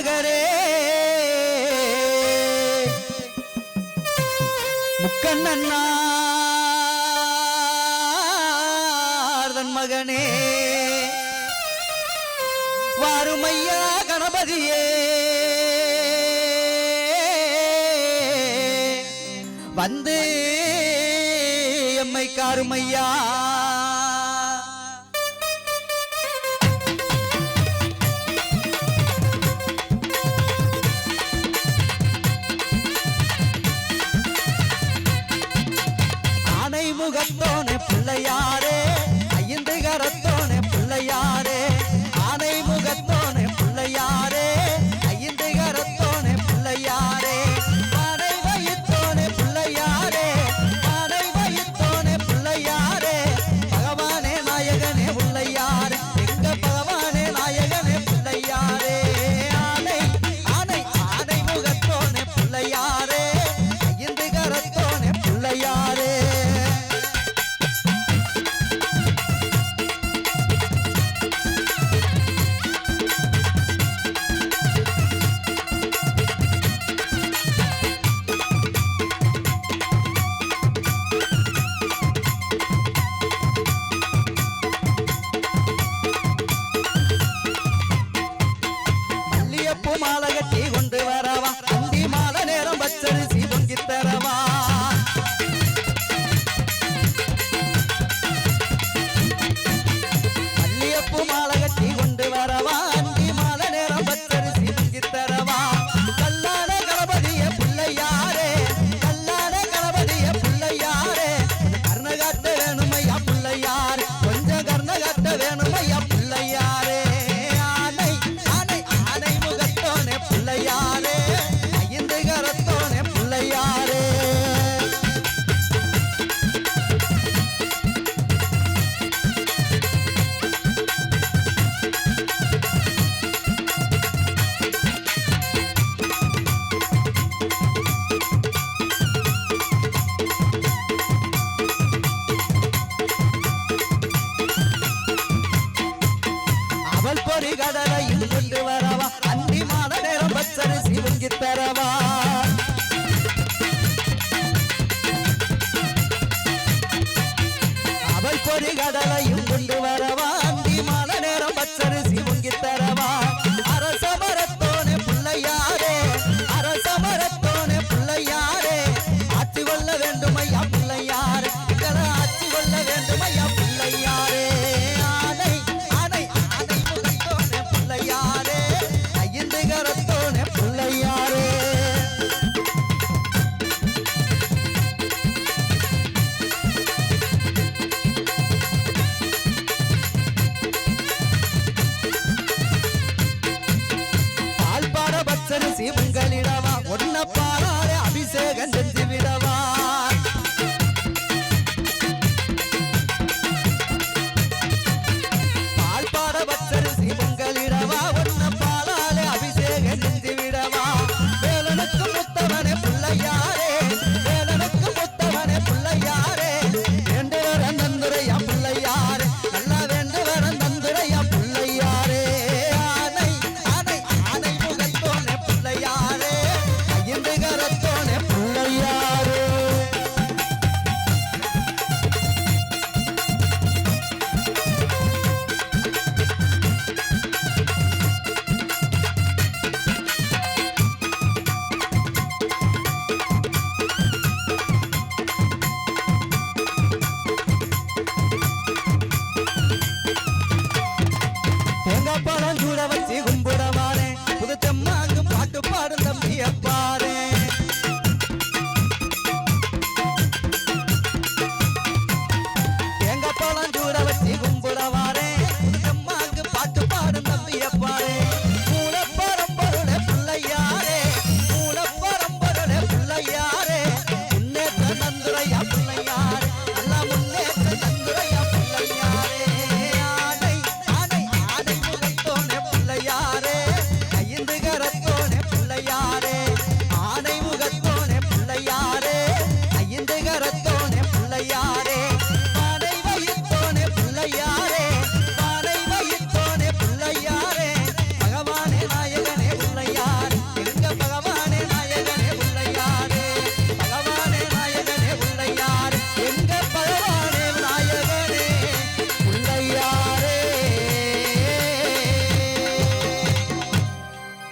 அழகரே முக்கண்ணன் மகனே. வாருமையா கணபதியே. வந்து எம்மை காருமையா. Mississippi.